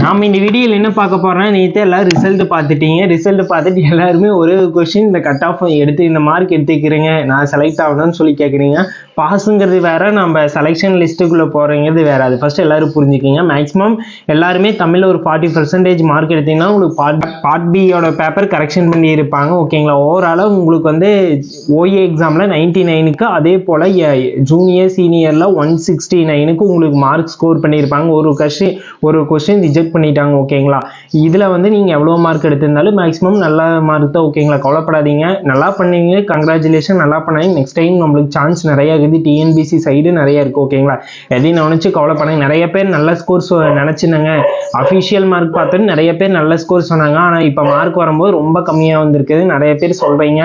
நாம இந்த வீடியோவில் என்ன பார்க்க போறோம்னா நேற்று எல்லாம் ரிசல்ட் பார்த்துட்டீங்க. ரிசல்ட் பார்த்துட்டு எல்லாருமே ஒரே ஒரு கொஸ்டின் இந்த கட் ஆஃப் எடுத்து இந்த மார்க் எடுத்துக்கிறீங்க. நான் செலக்ட் ஆகணும்னு சொல்லி கேட்குறீங்க பாஸுங்கிறது வேற நம்ம செலெக்ஷன் லிஸ்ட்டுக்குள்ளே போகிறீங்கிறது வேற. அது ஃபர்ஸ்ட் எல்லாரும் புரிஞ்சுக்கிங்க மேக்ஸிமம் எல்லாருமே தமிழில் ஒரு ஃபார்ட்டி பர்சன்டேஜ் மார்க் எடுத்தீங்கன்னா உங்களுக்கு பார்ட் பார்ட் பியோட பேப்பர் கரெக்ஷன் பண்ணி இருப்பாங்க ஓகேங்களா ஓவராலாக உங்களுக்கு வந்து ஓஏ எக்ஸாமில் நைன்டி நைனுக்கு அதே போல் ஜூனியர் சீனியரில் ஒன் சிக்ஸ்டி நைனுக்கு உங்களுக்கு மார்க் ஸ்கோர் பண்ணியிருப்பாங்க. ஒரு கொஸ்டின் ஒரு கொஸ்டின் ரிஜெக்ட் பண்ணிட்டாங்க ஓகேங்களா இதில் வந்து நீங்கள் எவ்வளோ மார்க் எடுத்திருந்தாலும் மேக்ஸிமம் நல்ல மார்க் தான் ஓகேங்களா கவலைப்படாதீங்க. நல்லா பண்ணீங்க. கங்க்ராச்சுலேஷன் நல்லா பண்ணாங்க நெக்ஸ்ட் டைம் நம்மளுக்கு சான்ஸ் நிறையா இருக்குது டிஎன்பிசி சைடு நிறைய இருக்குது ஓகேங்களா எதையும் நினச்சி கவலைப்படாங்க நிறைய பேர் நல்ல ஸ்கோர்ஸ் நினைச்சிருந்தாங்க அஃபிஷியல் மார்க் பார்த்தோன்னு நிறைய பேர் நல்ல ஸ்கோர் சொன்னாங்க. ஆனால் இப்போ மார்க் வரும்போது ரொம்ப கம்மியாக வந்திருக்குது. நிறைய பேர் சொல்கிறீங்க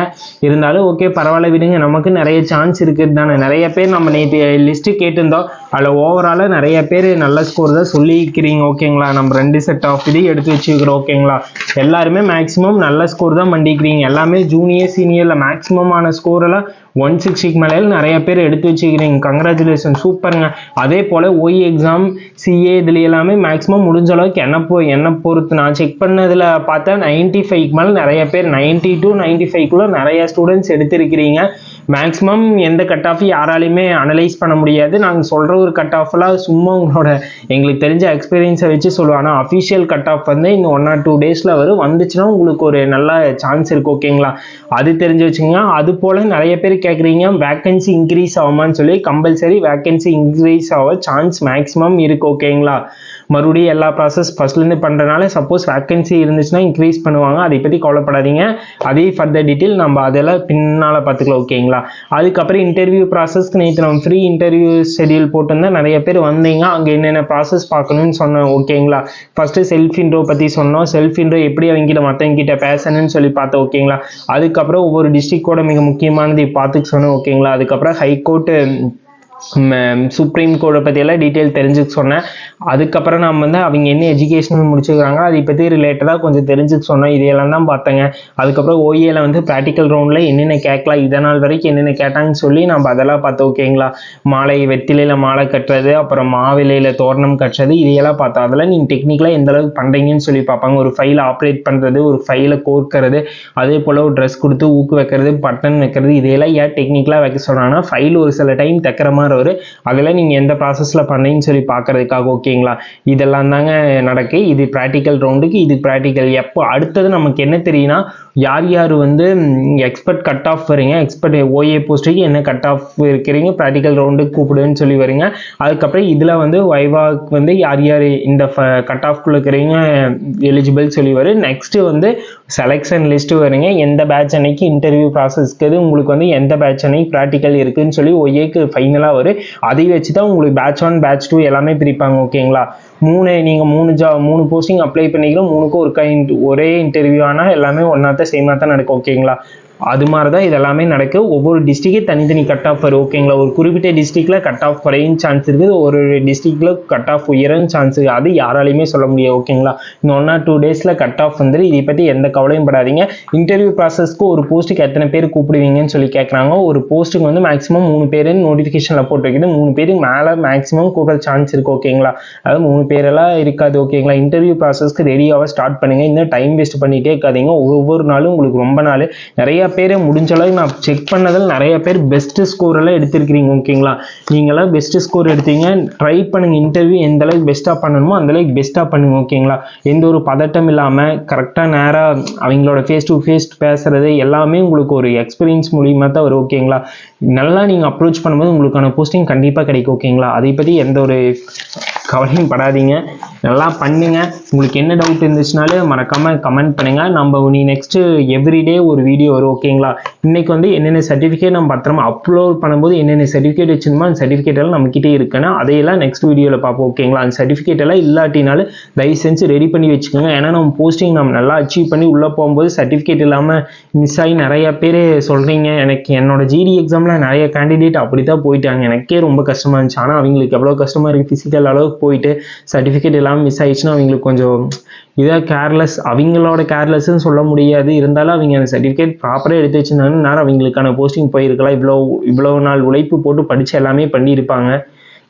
இருந்தாலும் ஓகே பரவாயில்ல விடுங்க. நமக்கு நிறைய சான்ஸ் இருக்குது தானே. நிறைய பேர் நம்ம நேற்று லிஸ்ட்டு கேட்டிருந்தோம். அதில் ஓவராலாக நிறைய பேர் நல்ல ஸ்கோர் தான் சொல்லிக்கிறீங்க ஓகேங்களா நம்ம ரெண்டு செட் ஆஃப் இது எடுத்து வச்சுக்கிறோம் ஓகேங்களா எல்லாருமே மேக்ஸிமம் நல்ல ஸ்கோர் தான் பண்ணிக்கிறீங்க எல்லாமே ஜூனியர் சீனியரில் மேக்ஸிமமான ஸ்கோர் எல்லாம் ஒன் சிக்ஸ்டிக்கு மேலே நிறைய பேர் எடுத்து வச்சுக்கிறீங்க கங்க்ராச்சுலேஷன் சூப்பருங்க அதே போல் ஒய் எக்ஸாம் சிஏ இதில் எல்லாமே மேக்ஸிமம் முடிஞ்ச அளவுக்கு என்ன போ என்ன பொறுத்து. நான் செக் பண்ணதில் பார்த்தா நைன்ட்டி ஃபைவ்க்கு மேலே நிறைய பேர் நைன்ட்டி டு நைன்ட்டி ஃபைவ்க்குள்ளே நிறைய ஸ்டூடெண்ட்ஸ் எடுத்திருக்கிறீங்க. மேக்ஸிமம் எந்த கட் ஆஃப் யாராலையுமே அனலைஸ் பண்ண முடியாது. நாங்கள் சொல்கிற ஒரு கட் ஆஃப்லாம் சும்மா உங்களோட எங்களுக்கு தெரிஞ்ச எக்ஸ்பீரியன்ஸை வச்சு சொல்லுவேன் ஆனால் அஃபிஷியல் கட் ஆஃப் வந்து இந்த ஒன் ஆர் டூ டேஸில் வரும். வந்துச்சுன்னா உங்களுக்கு ஒரு நல்ல சான்ஸ் இருக்குது ஓகேங்களா அது தெரிஞ்சு வச்சுங்க அது போல் நிறைய பேர் கேட்குறீங்க வேக்கன்சி இன்க்ரீஸ் ஆகுமான்னு சொல்லி. கம்பல்சரி வேக்கன்சி இன்க்ரீஸ் ஆக சான்ஸ் மேக்ஸிமம் இருக்குது ஓகேங்களா மறுபடியும் எல்லா ப்ராசஸ் ஃபஸ்ட்லேருந்து பண்ணுறதுனால சப்போஸ் வேக்கன்சி இருந்துச்சுன்னா இன்க்ரீஸ் பண்ணுவாங்க. அதை பற்றி கவலைப்படாதீங்க. அதே ஃபர்தர் டீட்டெயில் நம்ம அதெல்லாம் பின்னால் பார்த்துக்கலாம் ஓகேங்களா அதுக்கப்புறம் இன்டர்வியூ ப்ராசஸ்க்கு நேற்று நம்ம ஃப்ரீ இன்டர்வியூ ஷெடியூல் போட்டிருந்தேன். நிறைய பேர் வந்தீங்க. அங்கே என்னென்ன ப்ராசஸ் பார்க்கணும்னு சொன்னோம் ஓகேங்களா ஃபஸ்ட்டு செல்ஃப் இன்ட்ரோ பற்றி சொன்னோம். செல்ஃப் இன்ட்ரோ எப்படி அவங்ககிட்ட மற்றவங்கிட்ட பேசணும்னு சொல்லி பார்த்தோம் ஓகேங்களா அதுக்கப்புறம் ஒவ்வொரு டிஸ்ட்ரிக்டோட மிக முக்கியமானது பார்த்துக்க சொன்னோம் ஓகேங்களா அதுக்கப்புறம் ஹைகோர்ட்டு சுப்ரீம் கோர்ட்டை பற்றியெல்லாம் டீட்டெயில் தெரிஞ்சுக்க சொன்னேன். அதுக்கப்புறம் நம்ம வந்து அவங்க என்ன எஜுகேஷன் முடிச்சுக்கிறாங்க அதை பற்றி ரிலேட்டடாக கொஞ்சம் தெரிஞ்சுக்க சொன்னோம். இதையெல்லாம் தான் பார்த்தேங்க. அதுக்கப்புறம் ஓஏல வந்து ப்ராக்டிக்கல் ரவுண்டில் என்னென்ன கேட்கலாம் இதனால் வரைக்கும் என்னென்ன கேட்டாங்கன்னு சொல்லி நம்ம அதெல்லாம் பார்த்தோம் ஓகேங்களா மாலை வெத்திலையில் மாலை கட்டுறது அப்புறம் மாவிலையில் தோரணம் கட்டுறது இதையெல்லாம் பார்த்தோம். அதெல்லாம் நீங்கள் டெக்னிக்கலாக எந்த அளவுக்கு பண்ணுறீங்கன்னு சொல்லி பார்ப்பாங்க. ஒரு ஃபைலை ஆப்ரேட் பண்ணுறது ஒரு ஃபைலை கோர்க்கிறது அதே போல் ஒரு ட்ரெஸ் கொடுத்து ஊக்கு வைக்கிறது பட்டன் வைக்கிறது இதையெல்லாம் ஏன் டெக்னிக்கலாக வைக்க சொல்கிறாங்கன்னா ஃபைல் ஒரு சில டைம் தைக்கிற மாதிரி வரும் அதெல்லாம் நீங்கள் எந்த ப்ராசஸில் பண்ணீங்கன்னு சொல்லி பார்க்குறதுக்காக ஓகேங்களா? இதெல்லாம் தாங்க நடக்கு. இது ப்ராக்டிக்கல் ரவுண்டுக்கு இது ப்ராக்டிக்கல் எப்போ அடுத்தது நமக்கு என்ன தெரியும்னா யார் யார் வந்து எக்ஸ்பர்ட் கட் ஆஃப் வரீங்க எக்ஸ்பர்ட் ஓஏ போஸ்ட்டுக்கு என்ன கட் ஆஃப் இருக்கிறீங்க ப்ராக்டிக்கல் ரவுண்டுக்கு கூப்பிடுன்னு சொல்லி வரீங்க. அதுக்கப்புறம் இதில் வந்து வைவாக்கு வந்து யார் யார் இந்த கட் ஆஃப்குள்ளே இருக்கிறீங்க எலிஜிபிள் சொல்லி வரும் நெக்ஸ்ட்டு வந்து செலெக்ஷன் லிஸ்ட்டு வருங்க. எந்த பேட்ச் அன்னைக்கு இன்டர்வியூ ப்ராசஸ்க்கு உங்களுக்கு வந்து எந்த பேட்ச் அன்னைக்கு ப்ராக்டிக்கல் இருக்குதுன்னு சொல்லி ஒய்ஏக்கு ஃபைனலாக வரும். அதை வச்சு தான் உங்களுக்கு பேட்ச் ஒன் பேட்ச் டூ எல்லாமே பிரிப்பாங்க ஓகேங்களா? மூணு நீங்கள் மூணு ஜா மூணு போஸ்டிங் அப்ளை பண்ணிக்கிறோம். மூணுக்கும் ஒரு கை ஒரே இன்டர்வியூ ஆனால் எல்லாமே ஒன்றா தான் சேமாக தான் நடக்கும் ஓகேங்களா? அது மாதிரி தான் இது எல்லாமே ஒவ்வொரு டிஸ்ட்ரிக்டே தனித்தனி கட் ஆஃப் வரும். ஓகேங்களா ஒரு குறிப்பிட்ட டிஸ்ட்ரிக்டில் கட் ஆஃப் குறையும் சான்ஸ் இருக்குது. ஒரு டிஸ்ட்ரிக்டில் கட் ஆஃப் உயரும் சான்ஸ் அது யாராலையுமே சொல்ல முடியாது. ஓகேங்களா இந்த ஒன் ஆர் டூ டேஸில் கட் ஆஃப் வந்துட்டு இதை பற்றி எந்த கவலையும் படாதீங்க. இன்டர்வியூ ப்ராசஸ்க்கு ஒரு போஸ்ட்டுக்கு எத்தனை பேர் கூப்பிடுவீங்கன்னு சொல்லி கேட்குறாங்க ஒரு போஸ்ட்டுக்கு வந்து மேக்ஸிமம் மூணு பேர் நோட்டிஃபிகேஷனில் போட்டு வைக்கிது. மூணு பேருக்கு மேலே மேக்ஸிமம் கூப்பிட சான்ஸ் இருக்குது ஓகேங்களா அதாவது மூணு பேரெல்லாம் இருக்காது. ஓகேங்களா இன்டர்வியூ ப்ராசஸ்க்கு ரெடியாக ஸ்டார்ட் பண்ணுங்கள் இன்னும் டைம் வேஸ்ட் பண்ணிகிட்டே இருக்காதீங்க. ஒவ்வொரு நாளும் உங்களுக்கு ரொம்ப நாள். நிறைய பேர் முடிஞ்ச அளவுக்கு நான் செக் பண்ணதில் நிறைய பேர் பெஸ்ட்டு ஸ்கோர் எல்லாம் எடுத்திருக்கிறீங்க ஓகேங்களா நீங்களாம் பெஸ்ட்டு ஸ்கோர் எடுத்தீங்க ட்ரை பண்ணுங்கள் இன்டர்வியூ எந்த அளவுக்கு பெஸ்ட்டாக பண்ணணுமோ அந்தளவுக்கு பெஸ்ட்டாக பண்ணுங்கள் ஓகேங்களா எந்த ஒரு பதட்டம் இல்லாமல் கரெக்டாக நேராக அவங்களோட ஃபேஸ் டு ஃபேஸ் பேசுகிறது எல்லாமே உங்களுக்கு ஒரு எக்ஸ்பீரியன்ஸ் மூலியமாக தான் வரும் ஓகேங்களா நல்லா நீங்கள் அப்ரோச் பண்ணும்போது உங்களுக்கான போஸ்டிங் கண்டிப்பாக கிடைக்கும் ஓகேங்களா அதை பற்றி எந்த ஒரு கவலையும் படாதீங்க. நல்லா பண்ணுங்க. உங்களுக்கு என்ன டவுட் இருந்துச்சுனாலும் மறக்காமல் கமெண்ட் பண்ணுங்க. நம்ம நீ நெக்ஸ்ட்டு எவ்ரிடே ஒரு வீடியோ வரும் ஓகேங்களா இன்னைக்கு வந்து என்னென்ன சர்டிஃபிகேட் நம்ம பத்திரமா அப்லோட் பண்ணும்போது என்னென்ன சர்டிஃபிகேட் வச்சிருந்தோமோ அந்த சர்டிஃபிகேட் எல்லாம் நம்மக்கிட்டே இருக்குன்னா அதையெல்லாம் நெக்ஸ்ட் வீடியோவில் பார்ப்போம் ஓகேங்களா அந்த சர்டிஃபிகேட் எல்லாம் இல்லாட்டினாலும் தயவு செஞ்சு ரெடி பண்ணி வச்சுக்கோங்க. ஏன்னா நம்ம போஸ்டிங் நம்ம நல்லா அச்சீவ் பண்ணி உள்ளே போகும்போது சர்டிஃபிகேட் இல்லாமல் மிஸ் ஆகி நிறைய பேர் சொல்கிறீங்க எனக்கு என்னோட ஜிடி எக்ஸாமில் நிறைய கேண்டிடேட் அப்படி தான் போயிட்டாங்க. எனக்கே ரொம்ப கஷ்டமாக இருந்துச்சு. ஆனால் அவங்களுக்கு எவ்வளோ கஷ்டமாக இருக்குது ஃபிசிக்கல் அளவுக்கு போயிட்டு சர்டிஃபிகேட் எல்லாம் மிஸ் ஆயிடுச்சுன்னா அவங்களுக்கு கொஞ்சம் இதாக கேர்லெஸ் அவங்களோட கேர்லெஸ்ன்னு சொல்ல முடியாது. இருந்தாலும் அவங்க அந்த சர்டிஃபிகேட் ப்ராப்பராக எடுத்து வச்சிருந்தாங்கன்னா நேரம் அவங்களுக்கான போஸ்டிங் போயிருக்கலாம். இவ்வளோ இவ்வளோ நாள் உழைப்பு போட்டு படித்து எல்லாமே பண்ணியிருப்பாங்க.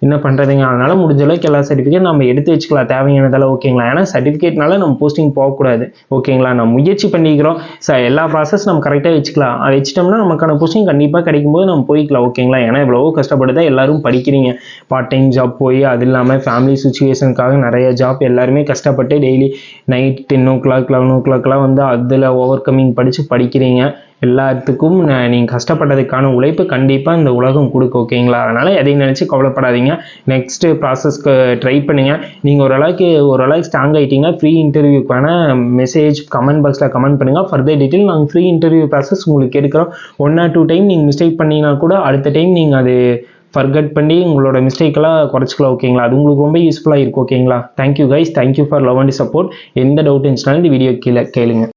என்ன பண்ணுறதுங்க அதனால் முடிஞ்ச அளவுக்கு எல்லா சர்டிஃபிகேட் நம்ம எடுத்து வச்சுக்கலாம். தேவையானதெல்லாம் ஓகேங்களா ஏன்னா சர்டிஃபிகேட்னால நம்ம போஸ்டிங் போகக்கூடாது. ஓகேங்களா நம்ம முயற்சி பண்ணிக்கிறோம். ச எல்லா ப்ராசஸ் நம்ம கரெக்டாக வச்சுக்கலாம். அதை வச்சிட்டோம்னா நமக்கான போஸ்டிங் கண்டிப்பாக கிடைக்கும்போது நம்ம போய்க்கலாம். ஓகேங்களா ஏன்னா இவ்வளவோ கஷ்டப்பட்டு தான் எல்லாரும் படிக்கிறீங்க. பார்ட் டைம் ஜாப் போய் அது இல்லாமல் ஃபேமிலி சுச்சுவேஷனுக்காக நிறைய ஜாப் எல்லாருமே கஷ்டப்பட்டு daily night ten o'clock eleven ஓ கிளாக்லாம் வந்து அதில் ஓவர் கம்மிங் படித்து படிக்கிறீங்க. எல்லாத்துக்கும் நீங்கள் கஷ்டப்பட்டதுக்கான உழைப்பு கண்டிப்பாக இந்த உலகம் கொடுக்கும் ஓகேங்களா அதனால் எதையும் நினச்சி கவலைப்படாதீங்க. நெக்ஸ்ட்டு ப்ராசஸ்க்கு ட்ரை பண்ணுங்கள் நீங்கள் ஓரளவுக்கு ஓரளவுக்கு ஸ்ட்ராங் ஆகிட்டீங்கன்னா ஃப்ரீ இன்டர்வியூக்கு மெசேஜ் கமெண்ட் பாக்ஸில் கமெண்ட் பண்ணுங்கள் ஃபர்தர் டீட்டெயில் நாங்கள் ஃப்ரீ இன்டர்வியூ ப்ராசஸ் உங்களுக்கு எடுக்கிறோம். ஒன் ஆர் டூ டைம் நீங்கள் மிஸ்டேக் பண்ணீங்கன்னா கூட அடுத்த டைம் நீங்கள் அது ஃபர்கட் பண்ணி உங்களோட மிஸ்டேக்கெல்லாம் குறைச்சிக்கலாம் ஓகேங்களா அது உங்களுக்கு ரொம்ப யூஸ்ஃபுல்லாக இருக்கும் ஓகேங்களா thank you guys thank you for love and support எந்த டவுட் இருந்துச்சுனாலும் இந்த வீடியோ கீழே கேளுங்க.